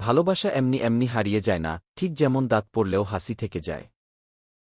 ভালোবাসা এমনি এমনি হারিয়ে যায় না, ঠিক যেমন দাঁত পড়লেও হাসি থেকে যায়।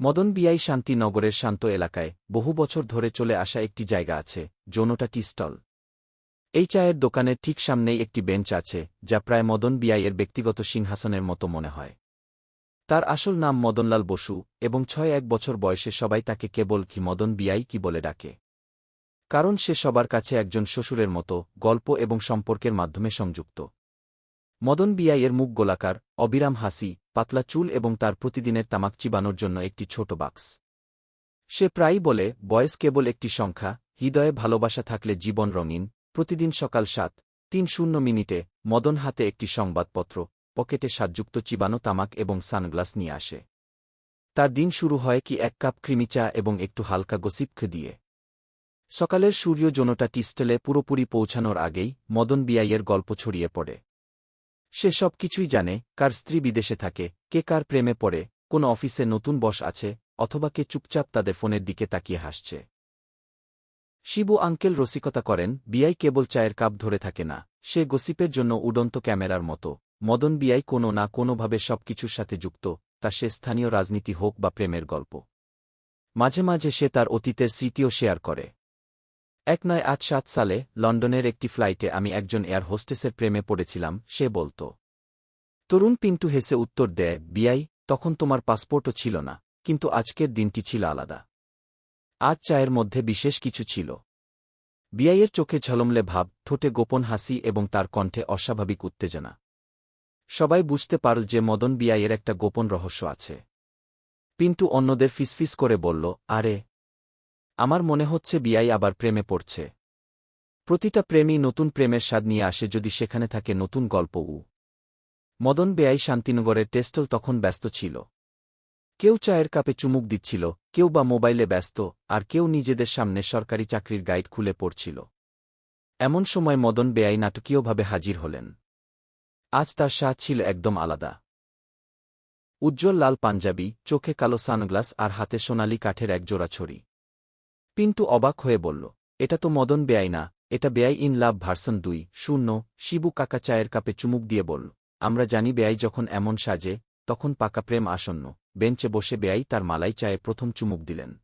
মদন বিয়াই শান্তিনগরের শান্ত এলাকায় বহু বছর ধরে চলে আসা একটি জায়গা আছে যৌনটা টি স্টল। এই চায়ের দোকানের ঠিক সামনেই একটি বেঞ্চ আছে, যা প্রায় মদন বিয়াইয়ের ব্যক্তিগত সিংহাসনের মতো মনে হয়। তার আসল নাম মদনলাল বসু, এবং ছয় এক বছর বয়সে সবাই তাকে কেবল কি মদন বিয়াই কি বলে ডাকে। কারণ সে সবার কাছে একজন শ্বশুরের মতো, গল্প এবং সম্পর্কের মাধ্যমে সংযুক্ত। মদন বিয়াইয়ের মুখ গোলাকার, অবিরাম হাসি, পাতলা চুল এবং তার প্রতিদিনের তামাক চিবানোর জন্য একটি ছোট বাক্স। সে প্রায়ই বলে, বয়স কেবল একটি সংখ্যা, হৃদয়ে ভালোবাসা থাকলে জীবন রঙিন, প্রতিদিন সকাল সাত, তিন শূন্য মিনিটে, মদন হাতে একটি সংবাদপত্র, পকেটে সাতযুক্ত চিবানো তামাক এবং সানগ্লাস নিয়ে আসে। তার দিন শুরু হয় কি এক কাপ ক্রিমি চা এবং একটু হালকা গসিপখ দিয়ে। সকালের সূর্য জোনটা টিস্টেলে পুরোপুরি পৌঁছানোর আগেই মদন বিয়াইয়ের গল্প ছড়িয়ে পড়ে। সে সব কিছুই জানে, কার স্ত্রী বিদেশে থাকে, কে কার প্রেমে পড়ে, কোন অফিসে নতুন বস আছে, অথবা কে চুপচাপ তাদের ফোনের দিকে তাকিয়ে হাসছে। শিবু আঙ্কেল রসিকতা করেন বিয়াই কেবল চায়ের কাপ ধরে থাকে না, সে গসিপের জন্য উডন্ত ক্যামেরার মতো। মদন বিয়াই কোনো না কোনোভাবে সবকিছুর সাথে যুক্ত, তা সে স্থানীয় রাজনীতি হোক বা প্রেমের গল্প। মাঝে মাঝে সে তার অতীতের স্মৃতিও শেয়ার করে। এক নয় আট সাত সালে লন্ডনের একটি ফ্লাইটে আমি একজন এয়ার হোস্টেসের প্রেমে পড়েছিলাম, সে বলত, তরুণ পিন্টু হেসে উত্তর দেয় বিয়াই তখন তোমার পাসপোর্টও ছিল না, কিন্তু আজকের দিনটি ছিল আলাদা। আজ চায়ের মধ্যে বিশেষ কিছু ছিল। বিয়াইয়ের চোখে ঝলমলে ভাব, ঠোঁটে গোপন হাসি এবং তার কণ্ঠে অস্বাভাবিক উত্তেজনা। সবাই বুঝতে পারল যে মদন বিয়াইয়ের একটা গোপন রহস্য আছে। পিন্টু অন্যদের ফিসফিস করে বলল, আরে আমার মনে হচ্ছে বিয়াই আবার প্রেমে পড়ছে। প্রতিটা প্রেমী নতুন প্রেমের স্বাদ নিয়ে আসে যদি সেখানে থাকে নতুন গল্প উ। মদন বেয়াই শান্তিনগরের টেস্টল তখন ব্যস্ত ছিল। কেউ চায়ের কাপে চুমুক দিচ্ছিল, কেউ বা মোবাইলে ব্যস্ত, আর কেউ নিজেদের সামনে সরকারি চাকরির গাইড খুলে পড়ছিল। এমন সময় মদন বেয়াই নাটকীয়ভাবে হাজির হলেন। আজ তার স্বাদ ছিল একদম আলাদা। উজ্জ্বল লাল পাঞ্জাবি, চোখে কালো সানগ্লাস আর হাতে সোনালি কাঠের এক জোড়া ছড়ি। পিন্টু অবাক হয়ে বলল, এটা তো মদন বেয়াই না, এটা বেয়াই ইন লাভ ভার্সন দুই, শূন্য, শিবু কাকা চায়ের কাপে চুমুক দিয়ে বলল, আমরা জানি বেয়াই যখন এমন সাজে, তখন পাকা প্রেম আসন্ন, বেঞ্চে বসে বেয়াই তার মালাই চায়ে প্রথম চুমুক দিলেন।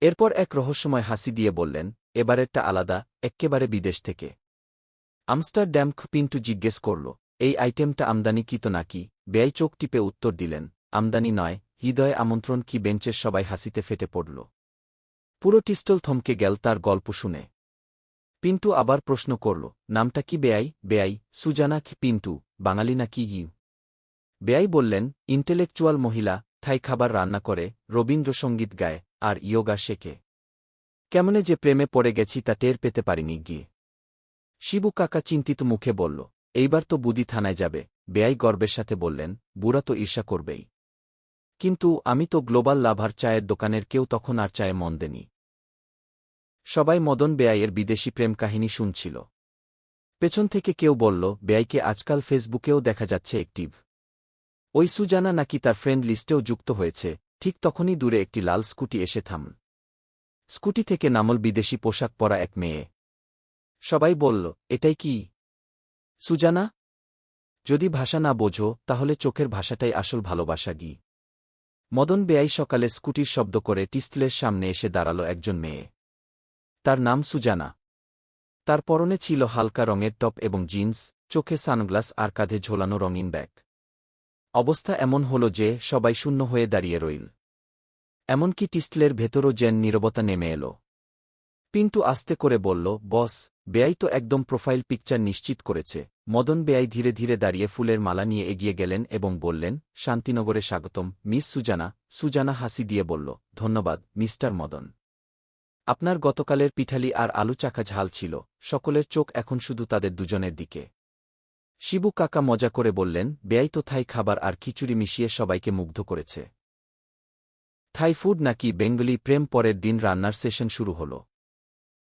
এরপর এক রহস্যময় হাসি দিয়ে বললেন, এবারেরটা আলাদা, এক্কেবারে বিদেশ থেকে। আমস্টার আমস্টারড্যাম পিন্টু জিজ্ঞেস করল, এই আইটেমটা আমদানি আমদানিকৃত নাকি? বেয়াই চোখ টিপে উত্তর দিলেন, আমদানি নয়, হৃদয়ে আমন্ত্রণ কি বেঞ্চের সবাই হাসিতে ফেটে পড়ল? পুরো টিস্টল থমকে গেল তার গল্প শুনে। পিন্টু আবার প্রশ্ন করল, নামটা কি বেয়াই বেয়াই সুজানা কি পিন্টু? বাঙালি না কি ইউ বেয়াই বললেন, ইন্টেলেকচুয়াল মহিলা, থাই খাবার রান্না করে, রবীন্দ্রসঙ্গীত গায়, আর ইয়োগা শেখে। কেমনে যে প্রেমে পড়ে গেছি তা টের পেতে পারিনি গিয়ে। শিবু কাকা চিন্তিত মুখে বলল, এইবার তো বুদি থানায় যাবে। বেয়াই গর্বের সাথে বললেন, বুড়া তো ঈর্ষা করবেই। কিন্তু আমি তো গ্লোবাল লাভার চায়ের দোকানের কেউ তখন আর চায়ে মন দেনি। সবাই মদন বেয়াইয়ের বিদেশি প্রেম কাহিনী শুনছিল। পেছন থেকে কেউ বলল, বেয়াইকে আজকাল ফেসবুকেও দেখা যাচ্ছে একটিভ ওই সুজানা নাকি তার ফ্রেন্ড লিস্টেও যুক্ত হয়েছে, ঠিক তখনই দূরে একটি লাল স্কুটি এসে থাম। স্কুটি থেকে নামল বিদেশি পোশাক পরা এক মেয়ে। সবাই বলল, এটাই কি? সুজানা, যদি ভাষা না বোঝো, তাহলে চোখের ভাষাটাই আসল ভালোবাসা গি মদন বেয়াই সকালে স্কুটির শব্দ করে টিস্টলের সামনে এসে দাঁড়াল একজন মেয়ে। তার নাম সুজানা। তার পরনে ছিল হালকা রঙের টপ এবং জিন্স, চোখে সানগ্লাস আর কাঁধে ঝোলানো রঙিন ব্যাগ। অবস্থা এমন হল যে সবাই শূন্য হয়ে দাঁড়িয়ে রইল। এমনকি টিস্টলের ভেতরও যেন নীরবতা নেমে এল। পিন্টু আস্তে করে বলল, বস বেয়াই তো একদম প্রোফাইল পিকচার নিশ্চিত করেছে। মদন বেয়াই ধীরে ধীরে দাঁড়িয়ে ফুলের মালা নিয়ে এগিয়ে গেলেন এবং বললেন, শান্তিনগরে স্বাগতম, মিস সুজানা। সুজানা হাসি দিয়ে বলল, ধন্যবাদ, মিস্টার মদন। আপনার গতকালের পিঠালি আর আলু চাকা ঝাল ছিল, সকলের চোখ এখন শুধু তাদের দুজনের দিকে। শিবু কাকা মজা করে বললেন, বেয়াই তো থাই খাবার আর খিচুড়ি মিশিয়ে সবাইকে মুগ্ধ করেছে। থাই ফুড নাকি বেঙ্গলি প্রেম পরের দিন রান্নার সেশন শুরু হল।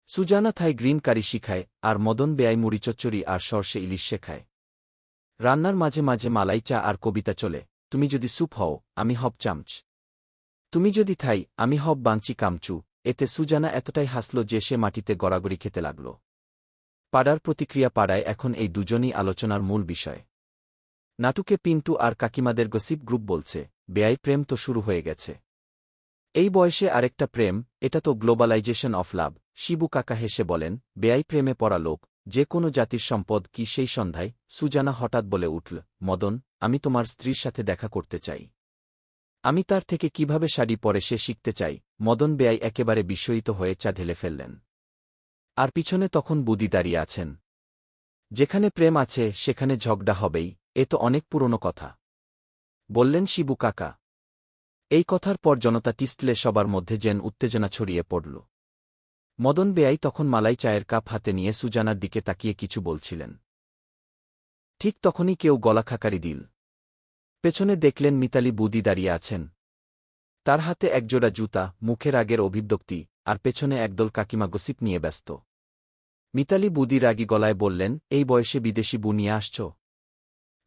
সুজানা থাই গ্রিন কারি শিখায়, আর মদন বেয়াই মুড়িচচ্চড়ি আর সর্ষে ইলিশ শেখায়। রান্নার মাঝে মাঝে মালাই চা আর কবিতা চলে, তুমি যদি স্যুপ হও, আমি হব চামচ। তুমি যদি থাই, আমি হব বাঞ্চি কামচু এতে সুজানা এতটাই হাসল যে সে মাটিতে গড়াগড়ি খেতে লাগল। পাড়ার প্রতিক্রিয়া পাড়ায় এখন এই দুজনই আলোচনার মূল বিষয়। নাটুকে পিন্টু আর কাকিমাদের গসিপ গ্রুপ বলছে বেয়াই প্রেম তো শুরু হয়ে গেছে। এই বয়সে আরেকটা প্রেম, এটা তো গ্লোবালাইজেশন অফ লাভ। শিবু কাকা হেসে বলেন বেয়াই প্রেমে পড়া লোক, যে কোনো জাতির সম্পদ কি সেই সন্ধ্যায়? সুজানা হঠাৎ বলে উঠল, মদন, আমি তোমার স্ত্রীর সাথে দেখা করতে চাই। আমি তার থেকে কীভাবে শাড়ি পরে সে শিখতে চাই? মদন বেয়াই একেবারে বিস্ময়িত হয়ে চা ঢেলে ফেললেন। আর পিছনে তখন বুদি দাঁড়িয়ে আছেন। যেখানে প্রেম আছে, সেখানে ঝগড়া হবেই, এ তো অনেক পুরনো কথা। বললেন, শিবু কাকা। এই কথার পর জনতা টিস্টলে সবার মধ্যে যেন উত্তেজনা ছড়িয়ে পড়ল। মদন বেয়াই তখন মালাই চায়ের কাপ হাতে নিয়ে সুজানার দিকে তাকিয়ে কিছু বলছিলেন। ঠিক তখনই কেউ গলা খাকারি দিল। পেছনে দেখলেন মিতালি বুদি দাঁড়িয়ে আছেন। তার হাতে একজোড়া জুতা মুখের আগের অভিব্যক্তি, আর পেছনে একদল কাকিমা গসিপ নিয়ে ব্যস্ত। মিতালি বুদি রাগি গলায় বললেন, এই বয়সে বিদেশি বু নিয়ে আসছ?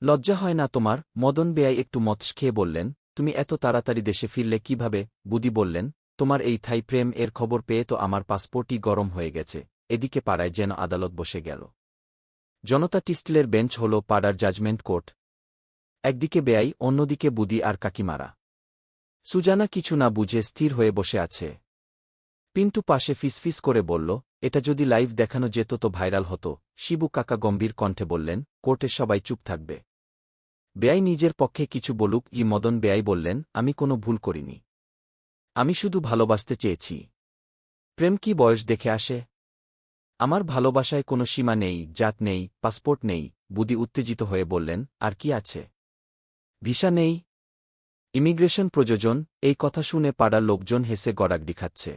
লজ্জা হয় না তোমার? মদন বেয়াই একটু মৎস খেয়ে বললেন, তুমি এত তাড়াতাড়ি দেশে ফিরলে কীভাবে? বুদি বললেন, তোমার এই থাই প্রেম এর খবর পেয়ে তো আমার পাসপোর্টই গরম হয়ে গেছে, এদিকে পাড়ায় যেন আদালত বসে গেল। জনতা টিস্টিলের বেঞ্চ হল পাড়ার জাজমেন্ট কোর্ট একদিকে বেয়াই অন্যদিকে বুদি আর কাকিমারা। সুজানা কিছু না বুঝে স্থির হয়ে বসে আছে। পিন্টু পাশে ফিসফিস করে বলল, এটা যদি লাইভ দেখানো যেত তো ভাইরাল হতো। শিবু কাকা গম্ভীর কণ্ঠে বললেন, কোর্টে সবাই চুপ থাকবে। বেয়াই নিজের পক্ষে কিছু বলুক, ই মদন বেয়াই বললেন, আমি কোনো ভুল করিনি। আমি শুধু ভালোবাসতে চেয়েছি। প্রেম কি বয়স দেখে আসে? আমার ভালোবাসায় কোনো সীমা নেই, জাত নেই, পাসপোর্ট নেই। বুদি উত্তেজিত হয়ে বললেন, আর কি আছে? ভিসা নেই? ইমিগ্রেশন প্রযোজন, এই কথা শুনে পাড়ার লোকজন হেসে গড়াগডি খাচ্ছে।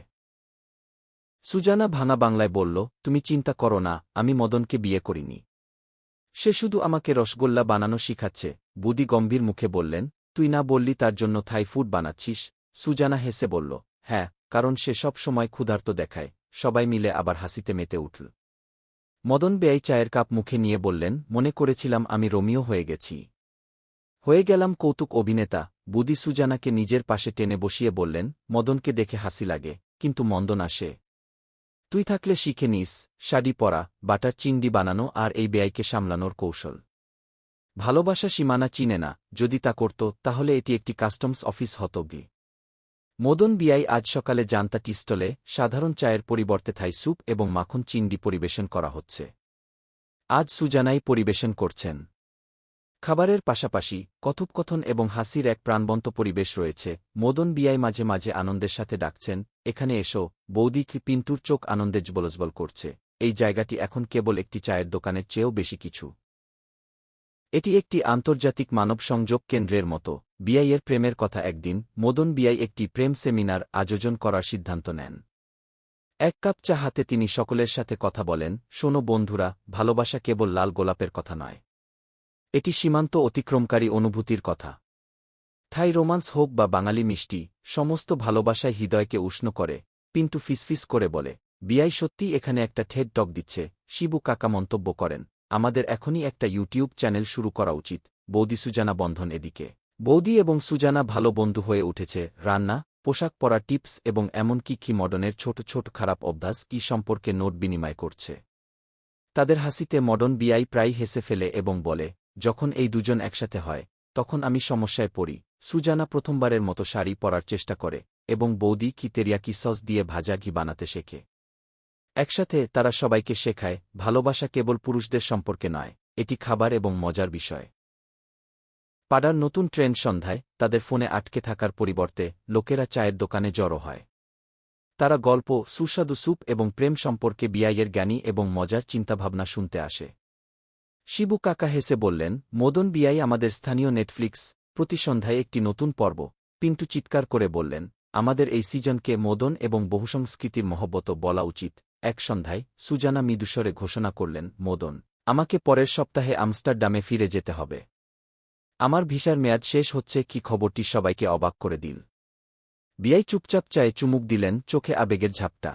সুজানা ভানা বাংলায় বলল, তুমি চিন্তা করো না, আমি মদনকে বিয়ে করিনি। সে শুধু আমাকে রসগোল্লা বানানো শিখাচ্ছে, বুদি গম্ভীর মুখে বললেন, তুই না বললি তার জন্য থাই ফুড বানাচ্ছিস? সুজানা হেসে বলল হ্যাঁ কারণ সে সব সময় ক্ষুধার্ত দেখায়, সবাই মিলে আবার হাসিতে মেতে উঠল। মদন বেয়াই চায়ের কাপ মুখে নিয়ে বললেন, মনে করেছিলাম আমি রোমিও হয়ে গেছি। হয়ে গেলাম কৌতুক অভিনেতা। বুদি সুজানাকে নিজের পাশে টেনে বসিয়ে বললেন, মদনকে দেখে হাসি লাগে, কিন্তু মন্দন আসে তুই থাকলে শিখে নিস, শাড়ি পরা, বাটার চিংড়ি বানানো আর এই বেয়াইকে সামলানোর কৌশল। ভালোবাসা সীমানা চিনে না, যদি তা করত, তাহলে এটি একটি কাস্টমস অফিস হত মদন বিয়াই আজ সকালে জানতা টিস্টলে সাধারণ চায়ের পরিবর্তে থাই স্যুপ এবং মাখন চিংড়ি পরিবেশন করা হচ্ছে। আজ সুজানাই পরিবেশন করছেন। খাবারের পাশাপাশি কথোপকথন এবং হাসির এক প্রাণবন্ত পরিবেশ রয়েছে। মদন বিয়াই মাঝে মাঝে আনন্দের সাথে ডাকছেন, এখানে এসো, বৌদি পিন্টুর চোখ আনন্দে জবলজবল করছে। এই জায়গাটি এখন কেবল একটি চায়ের দোকানের চেয়েও বেশি কিছু। এটি একটি আন্তর্জাতিক মানব সংযোগ কেন্দ্রের মতো। বিআইয়ের প্রেমের কথা একদিন মদন বিআই একটি প্রেম সেমিনার আয়োজন করার সিদ্ধান্ত নেন। এক কাপ চা হাতে তিনি সকলের সাথে কথা বলেন, শোনো বন্ধুরা, ভালোবাসা কেবল লাল গোলাপের কথা নয়। এটি সীমান্ত অতিক্রমকারী অনুভূতির কথা। থাই রোমান্স হোক বা বাঙালি মিষ্টি, সমস্ত ভালোবাসায় হৃদয়কে উষ্ণ করে, পিন্টু ফিসফিস করে বলে বিআই সত্যি এখানে একটা ঠেড টক দিচ্ছে, শিবু কাকা মন্তব্য করেন, আমাদের এখনই একটা ইউটিউব চ্যানেল শুরু করা উচিত, বৌদি সুজানা বন্ধন এদিকে। বৌদি এবং সুজানা ভালো বন্ধু হয়ে উঠেছে, রান্না, পোশাক পরা টিপস এবং এমনকি কি মডনের ছোট ছোট খারাপ অভ্যাস কি সম্পর্কে নোট বিনিময় করছে। তাদের হাসিতে মডন বিআই প্রায় হেসে ফেলে এবং বলে যখন এই দুজন একসাথে হয়, তখন আমি সমস্যায় পড়ি। সুজানা প্রথমবারের মতো শাড়ি পরার চেষ্টা করে এবং বৌদি কি তেরিয়াকি সস দিয়ে ভাজা ঘি বানাতে শেখে। একসাথে তারা সবাইকে শেখায়, ভালোবাসা কেবল পুরুষদের সম্পর্কে নয়, এটি খাবার এবং মজার বিষয়। পাড়ার নতুন ট্রেন সন্ধ্যায় তাদের ফোনে আটকে থাকার পরিবর্তে লোকেরা চায়ের দোকানে জড়ো হয়। তারা গল্প, সুস্বাদু স্যুপ এবং প্রেম সম্পর্কে বিআইয়ের জ্ঞানী এবং মজার চিন্তাভাবনা শুনতে আসে। শিবু কাকা হেসে বললেন, মদন বিআই আমাদের স্থানীয় নেটফ্লিক্স প্রতি সন্ধ্যায় একটি নতুন পর্ব। পিন্টু চিৎকার করে বললেন, আমাদের এই সিজনকে মদন এবং বহুসংস্কৃতির মহব্বত বলা উচিত। এক সন্ধ্যায় সুজানা মৃদুস্বরে ঘোষণা করলেন, মদন, আমাকে পরের সপ্তাহে আমস্টারডামে ফিরে যেতে হবে। আমার ভিসার মেয়াদ শেষ হচ্ছে কি খবরটি সবাইকে অবাক করে দিল। বিয়াই চুপচাপ চায়ে চুমুক দিলেন, চোখে আবেগের ঝাপটা।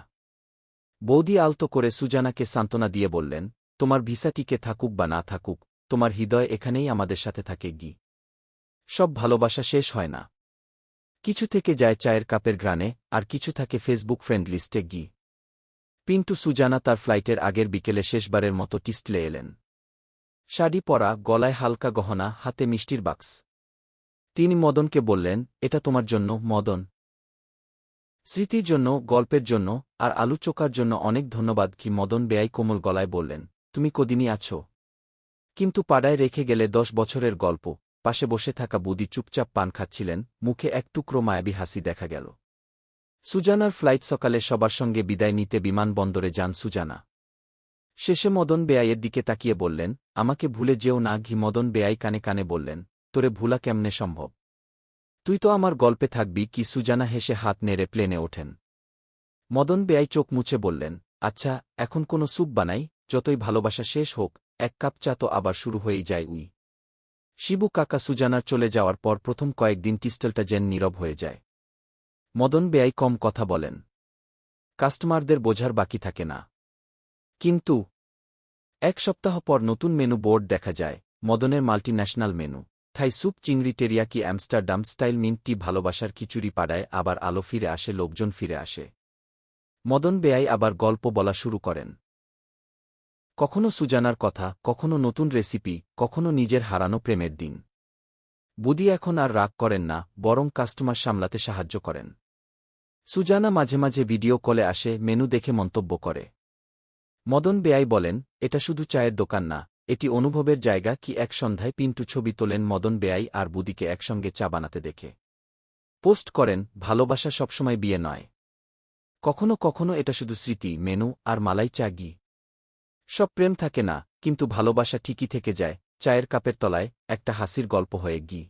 বৌদি আলতো করে সুজানাকে সান্ত্বনা দিয়ে বললেন তোমার ভিসা টিকে থাকুক বা না থাকুক, তোমার হৃদয় এখানেই আমাদের সাথে থাকে গি। সব ভালোবাসা শেষ হয় না। কিছু থেকে যায় চায়ের কাপের গ্রানে আর কিছু থাকে ফেসবুক ফ্রেন্ড লিস্টে গি। পিন্টু সুজানা তার ফ্লাইটের আগের বিকেলে শেষবারের মতো টিস্টলে এলেন। শাড়ি পরা, গলায় হালকা গহনা, হাতে মিষ্টির বাক্স। তিনি মদনকে বললেন, এটা তোমার জন্য, মদন। স্মৃতির জন্য, গল্পের জন্য, আর আলু চোকার জন্য অনেক ধন্যবাদ কি মদন বেয়াই কোমল গলায় বললেন। তুমি কদিনই আছো? কিন্তু পাড়ায় রেখে গেলে দশ বছরের গল্প। পাশে বসে থাকা বুদি চুপচাপ পান খাচ্ছিলেন, মুখে এক টুকরো মায়াবী হাসি দেখা গেল। সুজানার ফ্লাইট সকালে সবার সঙ্গে বিদায় নিতে বিমানবন্দরে যান সুজানা। শেষে মদন বেয়াইয়ের দিকে তাকিয়ে বললেন, আমাকে ভুলে যেও না ঘি মদন বেয়াই কানে কানে বললেন, তোরে ভুলা কেমনে সম্ভব? তুই তো আমার গল্পে থাকবি কি সুজানা হেসে হাত নেড়ে প্লেনে ওঠেন। মদন বেয়াই চোখ মুছে বললেন আচ্ছা এখন কোনো স্যুপ বানাই? যতই ভালোবাসা শেষ হোক, এক কাপ চা তো আবার শুরু হয়েই যায় উই। শিবু কাকা সুজানার চলে যাওয়ার পর প্রথম কয়েকদিন টিস্টেলটা যেন নীরব হয়ে যায়। মদন বেয়াই কম কথা বলেন। কাস্টমারদের বোঝার বাকি থাকে না। কিন্তু এক সপ্তাহ পর নতুন মেনু বোর্ড দেখা যায়, মদনের মাল্টিন্যাশনাল মেনু। থাই স্যুপ, চিংড়ি, teriyaki, Amsterdam style mint tea ভালোবাসার খিচুড়ি পাড়ায় আবার আলো ফিরে আসে, লোকজন ফিরে আসে। মদন বেয়াই আবার গল্প বলা শুরু করেন। কখনো সুজানার কথা, কখনো নতুন রেসিপি, কখনো নিজের হারানো প্রেমের দিন। বুদি এখন আর রাগ করেন না, বরং কাস্টমার সামলাতে সাহায্য করেন। সুজানা মাঝে মাঝে ভিডিও কলে আসে, মেনু দেখে মন্তব্য করে। মদন বেয়াই বলেন, এটা শুধু চায়ের দোকান না, এটি অনুভবের জায়গা কি এক সন্ধ্যায় পিন্টু ছবি তোলেন মদন বেয়াই আর বুদিকে একসঙ্গে চা বানাতে দেখে। পোস্ট করেন, ভালোবাসা সবসময় বিয়ে নয়। কখনো কখনো এটা শুধু স্মৃতি, মেনু আর মালাই চা ঘি সব প্রেম থাকে না, কিন্তু ভালোবাসা ঠিকই থেকে যায়। চায়ের কাপের তলায় একটা হাসির গল্প হয়ে গি